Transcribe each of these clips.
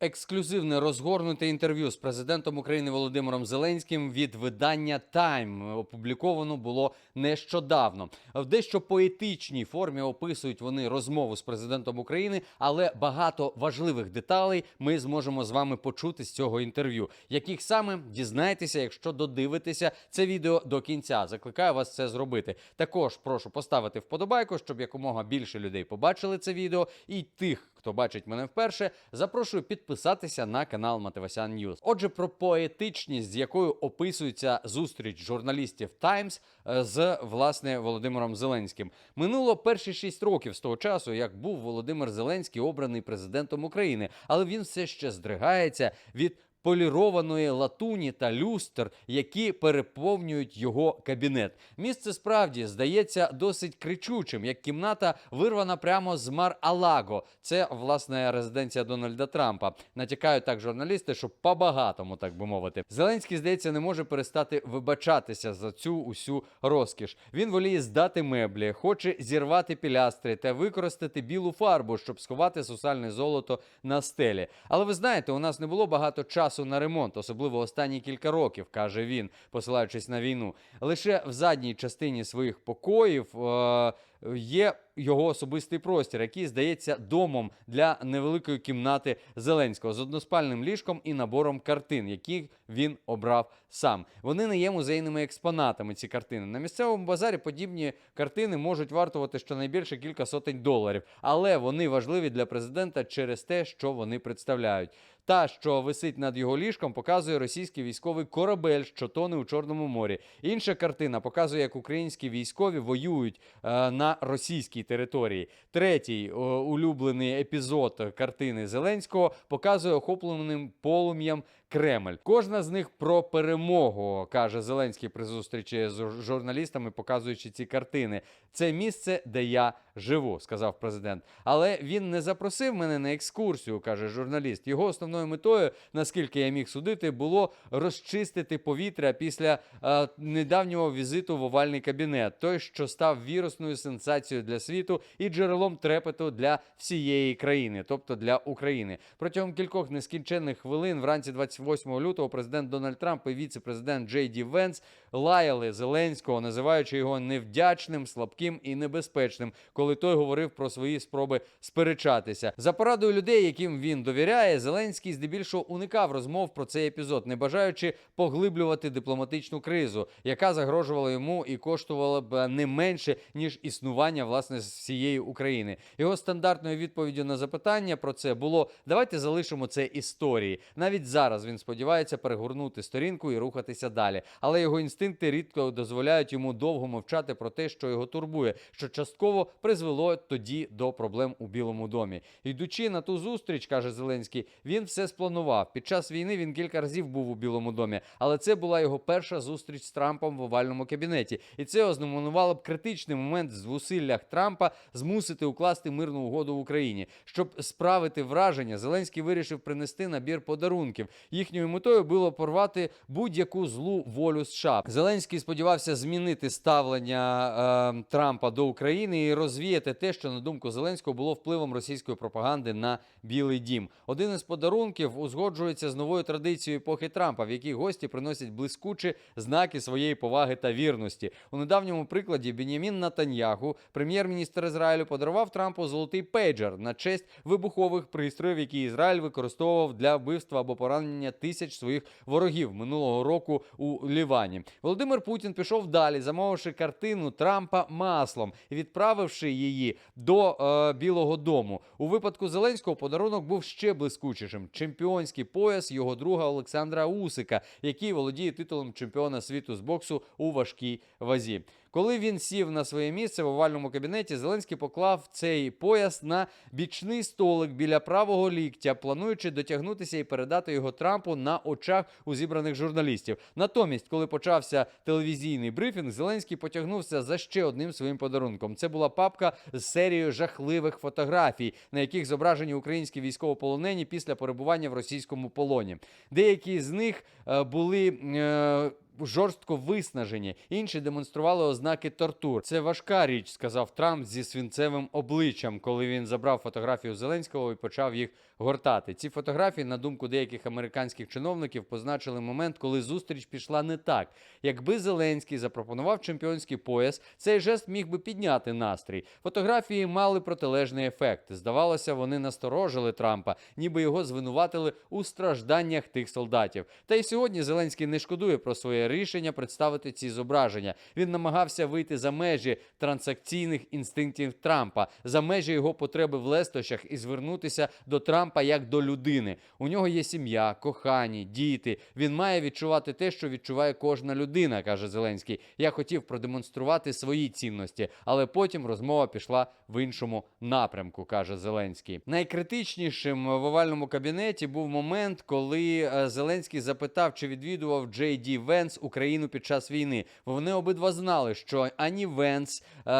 Ексклюзивне розгорнуте інтерв'ю з президентом України Володимиром Зеленським від видання Time опубліковано було нещодавно. В дещо поетичній формі описують вони розмову з президентом України, але багато важливих деталей ми зможемо з вами почути з цього інтерв'ю. Яких саме дізнаєтеся, якщо додивитеся це відео до кінця. Закликаю вас це зробити. Також прошу поставити вподобайку, щоб якомога більше людей побачили це відео, і тих, хто бачить мене вперше, запрошую підписатися на канал Матевасян Ньюз. Отже, про поетичність, з якою описується зустріч журналістів Times е, з власне Володимиром Зеленським. Минуло перші шість років з того часу, як був Володимир Зеленський обраний президентом України, але він все ще здригається від полірованої латуні та люстр, які переповнюють його кабінет. Місце справді здається досить кричучим, як кімната вирвана прямо з Мар-Алаго. Це власне резиденція Дональда Трампа. Натякають так журналісти, що по-багатому, так би мовити. Зеленський здається не може перестати вибачатися за цю усю розкіш. Він воліє здати меблі, хоче зірвати пілястри та використати білу фарбу, щоб сховати сусальне золото на стелі. Але ви знаєте, у нас не було багато часу на ремонт, особливо останні кілька років, каже він, посилаючись на війну. Лише в задній частині своїх покоїв. Е- Є його особистий простір, який здається домом для невеликої кімнати Зеленського з односпальним ліжком і набором картин, які він обрав сам. Вони не є музейними експонатами. Ці картини на місцевому базарі подібні картини можуть вартувати щонайбільше кілька сотень доларів, але вони важливі для президента через те, що вони представляють. Та, що висить над його ліжком, показує російський військовий корабель, що тоне у Чорному морі. Інша картина показує, як українські військові воюють е, на російській території. Третій улюблений епізод картини Зеленського показує охопленим полум'ям Кремль. Кожна з них про перемогу, каже Зеленський при зустрічі з журналістами, показуючи ці картини. Це місце, де я живу, сказав президент. Але він не запросив мене на екскурсію, каже журналіст. Його основною метою, наскільки я міг судити, було розчистити повітря після е, недавнього візиту в овальний кабінет, той, що став вірусною сенсацією для світу і джерелом трепету для всієї країни, тобто для України. Протягом кількох нескінченних хвилин, вранці 28 лютого, президент Дональд Трамп і віце-президент Джей Ді Венс лаяли Зеленського, називаючи його невдячним, слабким і небезпечним, коли той говорив про свої спроби сперечатися. За порадою людей, яким він довіряє, Зеленський здебільшого уникав розмов про цей епізод, не бажаючи поглиблювати дипломатичну кризу, яка загрожувала йому і коштувала б не менше ніж існування власне всієї України. Його стандартною відповіддю на запитання про це було: давайте залишимо це історії. Навіть зараз він сподівається перегорнути сторінку і рухатися далі. Але його інстинкти рідко дозволяють йому довго мовчати про те, що його турбує, що частково призвело тоді до проблем у Білому домі. Йдучи на ту зустріч, каже Зеленський, він все спланував. Під час війни він кілька разів був у Білому домі, але це була його перша зустріч з Трампом в овальному кабінеті, і це ознаменувало б критичний момент в зусиллях Трампа змусити укласти мирну угоду в Україні. Щоб справити враження, Зеленський вирішив принести набір подарунків. Їхньою метою було порвати будь-яку злу волю США. Зеленський сподівався змінити ставлення е, Трампа до України і розвіяти те, що на думку Зеленського було впливом російської пропаганди на Білий Дім. Один із подарунків узгоджується з новою традицією епохи Трампа, в якій гості приносять блискучі знаки своєї поваги та вірності. У недавньому прикладі Бенямін Натаньяху, прем'єр-міністр Ізраїлю, подарував Трампу золотий пейджер на честь вибухових пристроїв, які Ізраїль використовував для вбивства або поранення тисяч своїх ворогів минулого року у Лівані. Володимир Путін пішов далі, замовивши картину Трампа маслом і відправивши її до е, Білого Дому. У випадку Зеленського подарунок був ще блискучішим: чемпіонський пояс його друга Олександра Усика, який володіє титулом чемпіона світу з боксу у важкій вазі. Коли він сів на своє місце в овальному кабінеті, Зеленський поклав цей пояс на бічний столик біля правого ліктя, плануючи дотягнутися і передати його Трампу на очах у зібраних журналістів. Натомість, коли почався телевізійний брифінг, Зеленський потягнувся за ще одним своїм подарунком. Це була папка з серією жахливих фотографій, на яких зображені українські військовополонені після перебування в російському полоні. Деякі з них е, були. Е, жорстко виснажені. Інші демонстрували ознаки тортур. Це важка річ, сказав Трамп зі свінцевим обличчям, коли він забрав фотографію Зеленського і почав їх гортати. Ці фотографії, на думку деяких американських чиновників, позначили момент, коли зустріч пішла не так. Якби Зеленський запропонував чемпіонський пояс, цей жест міг би підняти настрій. Фотографії мали протилежний ефект. Здавалося, вони насторожили Трампа, ніби його звинуватили у стражданнях тих солдатів. Та й сьогодні Зеленський не шкодує про своє рішення представити ці зображення. Він намагався вийти за межі транзакційних інстинктів Трампа, за межі його потреби в лестощах і звернутися до Трампа як до людини. У нього є сім'я, кохані, діти. Він має відчувати те, що відчуває кожна людина, каже Зеленський. Я хотів продемонструвати свої цінності, але потім розмова пішла в іншому напрямку, каже Зеленський. Найкритичнішим в овальному кабінеті був момент, коли е, Зеленський запитав, чи відвідував Джей Ді Венс Україну під час війни. Вони обидва знали, що ані Венс, е,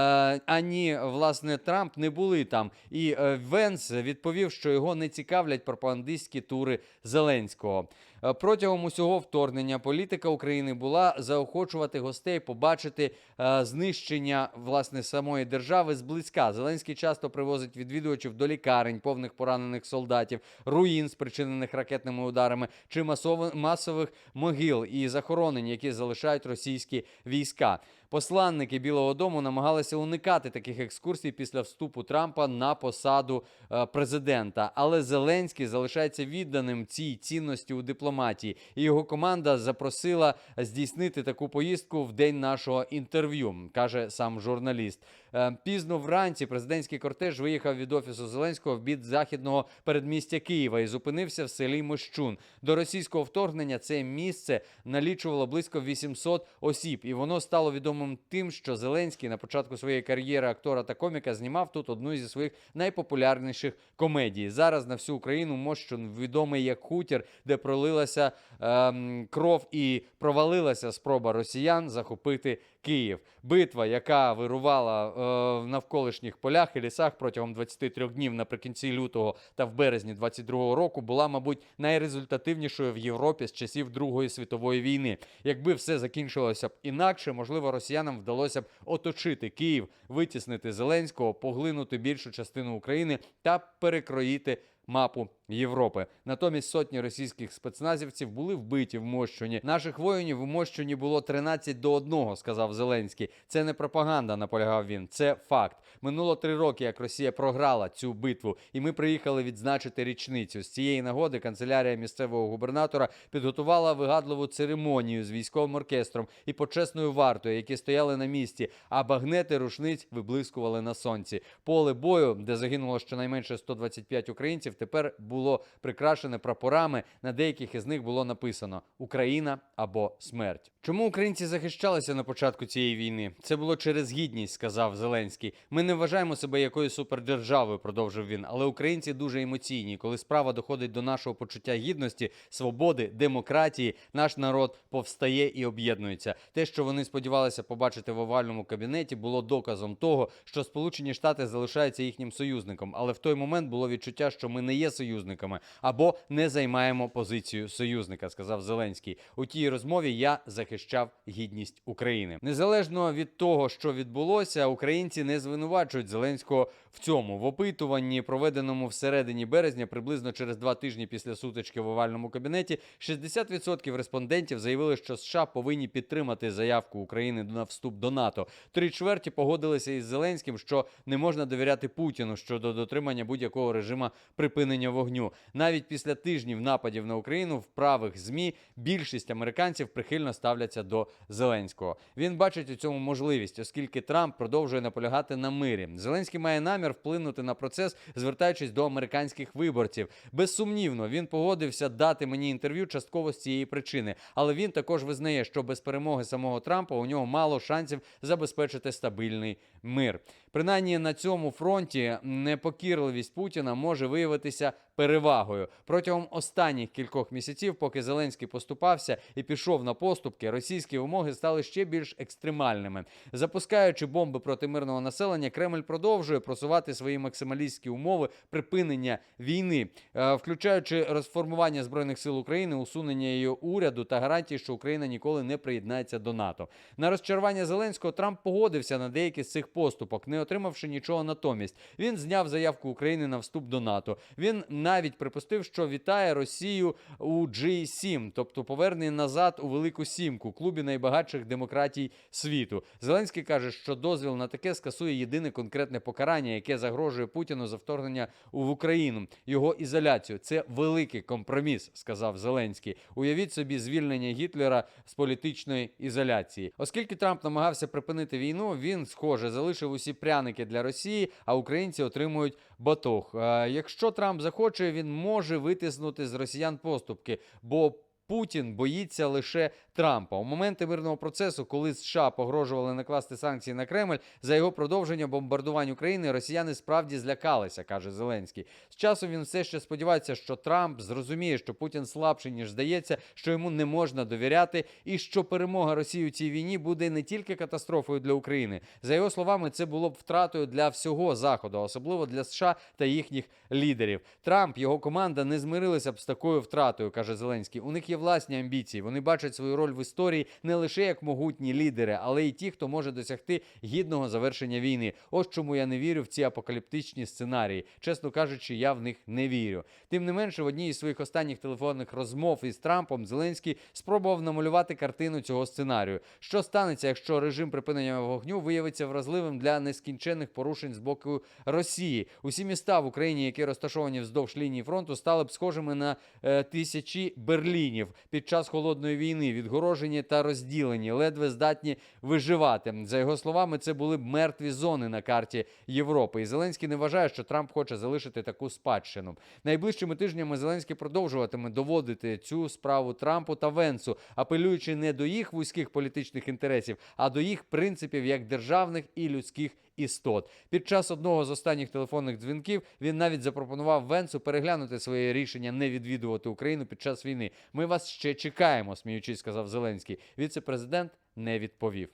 ані власне Трамп не були там. І е, Венс відповів, що його не цікавлять пропагандистські тури Зеленського. Е, Протягом усього вторгнення політика України була заохочувати гостей побачити е, знищення власне самої держави зблизька. Зеленський часто привозить відвідувачів до лікарень, повних поранених солдатів, руїн, спричинених ракетними ударами, чи масово- масових могил і захоронень, які залишають російські війська. Посланники Білого Дому намагалися уникати таких екскурсій після вступу Трампа на посаду е, президента. Але Зеленський залишається відданим цій цінності у дипломатії, і його команда запросила здійснити таку поїздку в день нашого інтерв'ю, каже сам журналіст. Е, Пізно вранці президентський кортеж виїхав від офісу Зеленського в бік західного передмістя Києва і зупинився в селі Мощун. До російського вторгнення це місце налічувало близько 800 осіб, і воно стало відомим тим, що Зеленський на початку своєї кар'єри актора та коміка знімав тут одну зі своїх найпопулярніших комедій. Зараз на всю Україну Мощун відомий як хутір, де пролилася ем, кров і провалилася спроба росіян захопити Київ. Битва, яка вирувала е, в навколишніх полях і лісах протягом 23 днів наприкінці лютого та в березні 22 року, була, мабуть, найрезультативнішою в Європі з часів Другої світової війни. Якби все закінчилося б інакше, можливо, росіянам вдалося б оточити Київ, витіснити Зеленського, поглинути більшу частину України та перекроїти мапу Європи. Натомість сотні російських спецназівців були вбиті в Мощуні. Наших воїнів у Мощуні було 13 до 1, сказав Зеленський. Це не пропаганда, наполягав він. Це факт. Минуло три роки, як Росія програла цю битву, і ми приїхали відзначити річницю. З цієї нагоди канцелярія місцевого губернатора підготувала вигадливу церемонію з військовим оркестром і почесною вартою, які стояли на місці, а багнети рушниць виблискували на сонці. Поле бою, де загинуло щонайменше 125 українців, тепер було прикрашене прапорами. На деяких із них було написано Україна або смерть. Чому українці захищалися на початку цієї війни? Це було через гідність, сказав Зеленський. Ми не вважаємо себе якоюсь супердержавою, продовжив він. Але українці дуже емоційні. Коли справа доходить до нашого почуття гідності, свободи, демократії, наш народ повстає і об'єднується. Те, що вони сподівалися побачити в овальному кабінеті, було доказом того, що Сполучені Штати залишаються їхнім союзником. Але в той момент було відчуття, що ми не є союзниками або не займаємо позицію союзника, сказав Зеленський. У тій розмові я захищав гідність України. Незалежно від того, що відбулося, українці не звинувачують Зеленського в цьому. В опитуванні, проведеному всередині березня, приблизно через два тижні після сутички в овальному кабінеті, 60% респондентів заявили, що США повинні підтримати заявку України на вступ до НАТО. Три чверті погодилися із Зеленським, що не можна довіряти Путіну щодо дотримання будь-якого режиму припинення вогню. Навіть після тижнів нападів на Україну в правих змі більшість американців прихильно ставляться до Зеленського. Він бачить у цьому можливість, оскільки Трамп продовжує наполягати на мирі. Зеленський має намір вплинути на процес, звертаючись до американських виборців. Безсумнівно, він погодився дати мені інтерв'ю частково з цієї причини, але він також визнає, що без перемоги самого Трампа у нього мало шансів забезпечити стабільний мир. Принаймні на цьому фронті непокірливість Путіна може виявитися перевагою протягом останніх кількох місяців, поки Зеленський поступався і пішов на поступки, російські вимоги стали ще більш екстремальними. Запускаючи бомби проти мирного населення, Кремль продовжує просувати свої максималістські умови припинення війни, е, включаючи розформування збройних сил України, усунення її уряду та гарантії, що Україна ніколи не приєднається до НАТО. На розчарування Зеленського Трамп погодився на деякі з цих поступок, не отримавши нічого натомість. Він зняв заявку України на вступ до НАТО. Він навіть припустив, що вітає Росію у G7, тобто повернення назад у Велику Сімку, клубі найбагатших демократій світу. Зеленський каже, що дозвіл на таке скасує єдине конкретне покарання, яке загрожує Путіну за вторгнення в Україну. Його ізоляцію. Це великий компроміс, сказав Зеленський. Уявіть собі звільнення Гітлера з політичної ізоляції. Оскільки Трамп намагався припинити війну, він, схоже, залишив усі пряники для Росії, а українці отримують батог. Е, Якщо Трамп захоче, він може витиснути з росіян поступки, бо Путін боїться лише Трампа. У моменти мирного процесу, коли США погрожували накласти санкції на Кремль за його продовження бомбардувань України, росіяни справді злякалися, каже Зеленський. З часом він все ще сподівається, що Трамп зрозуміє, що Путін слабший ніж здається, що йому не можна довіряти, і що перемога Росії у цій війні буде не тільки катастрофою для України. За його словами, це було б втратою для всього заходу, особливо для США та їхніх лідерів. Трамп його команда не змирилися б з такою втратою, каже Зеленський. У них є власні амбіції. Вони бачать свою роль в історії не лише як могутні лідери, але й ті, хто може досягти гідного завершення війни. Ось чому я не вірю в ці апокаліптичні сценарії. Чесно кажучи, я в них не вірю. Тим не менше, в одній із своїх останніх телефонних розмов із Трампом Зеленський спробував намалювати картину цього сценарію. Що станеться, якщо режим припинення вогню виявиться вразливим для нескінченних порушень з боку Росії? Усі міста в Україні, які розташовані вздовж лінії фронту, стали б схожими на е, тисячі Берлінів під час холодної війни, відгорожені та розділені, ледве здатні виживати. За його словами, це були б мертві зони на карті Європи. І Зеленський не вважає, що Трамп хоче залишити таку спадщину. Найближчими тижнями Зеленський продовжуватиме доводити цю справу Трампу та Венсу, апелюючи не до їх вузьких політичних інтересів, а до їх принципів як державних і людських істот. Під час одного з останніх телефонних дзвінків він навіть запропонував Венсу переглянути своє рішення не відвідувати Україну під час війни. Ми вас ще чекаємо, сміючись, сказав Зеленський. Віце-президент не відповів.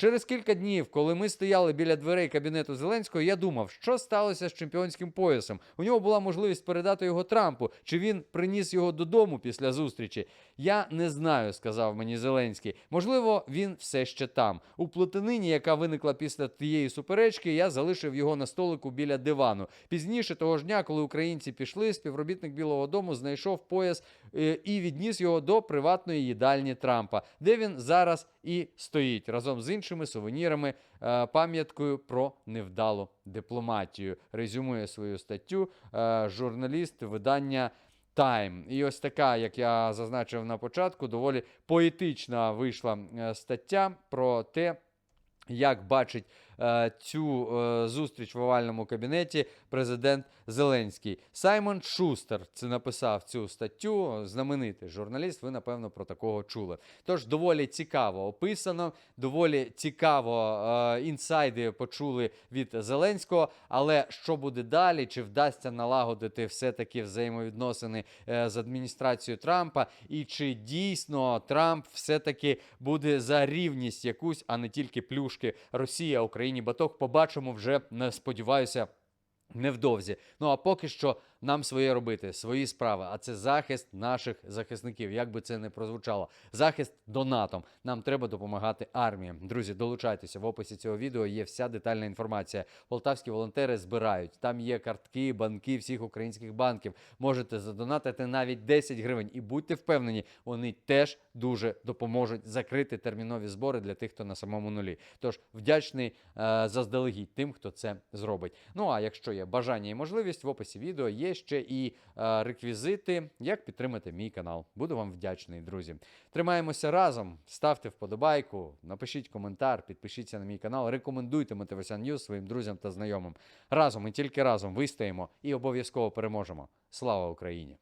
Через кілька днів, коли ми стояли біля дверей кабінету Зеленського, я думав, що сталося з чемпіонським поясом. У нього була можливість передати його Трампу, чи він приніс його додому після зустрічі. Я не знаю, сказав мені Зеленський. Можливо, він все ще там. У плотинині, яка виникла після тієї суперечки, я залишив його на столику біля дивану. Пізніше того ж дня, коли українці пішли, співробітник Білого Дому знайшов пояс е, і відніс його до приватної їдальні Трампа, де він зараз і стоїть разом з іншими сувенірами, е, пам'яткою про невдалу дипломатію. Резюмує свою статтю е, журналіст видання. Тайм. І ось така, як я зазначив на початку, доволі поетична вийшла е, стаття про те, як бачить цю е, зустріч в овальному кабінеті президент Зеленський. Саймон Шустер це написав цю статтю. Знаменитий журналіст. Ви напевно про такого чули. Тож доволі цікаво описано, доволі цікаво е, інсайди почули від Зеленського. Але що буде далі? Чи вдасться налагодити все-таки взаємовідносини е, з адміністрацією Трампа? І чи дійсно Трамп все-таки буде за рівність якусь, а не тільки плюшки Росія Україні баток? Побачимо вже, сподіваюся. Невдовзі. Ну а поки що нам своє робити, свої справи. А це захист наших захисників. Як би це не прозвучало, захист донатом. Нам треба допомагати армії. Друзі, долучайтеся в описі цього відео. Є вся детальна інформація. Полтавські волонтери збирають. Там є картки, банки всіх українських банків. Можете задонатити навіть 10 гривень. І будьте впевнені, вони теж дуже допоможуть закрити термінові збори для тих, хто на самому нулі. Тож вдячний е, заздалегідь тим, хто це зробить. Ну а якщо є бажання і можливість, в описі відео є ще і е, реквізити, як підтримати мій канал. Буду вам вдячний, друзі. Тримаємося разом, ставте вподобайку, напишіть коментар, підпишіться на мій канал, рекомендуйте Мотиваційний Ньюз своїм друзям та знайомим. Разом і тільки разом вистоїмо і обов'язково переможемо. Слава Україні!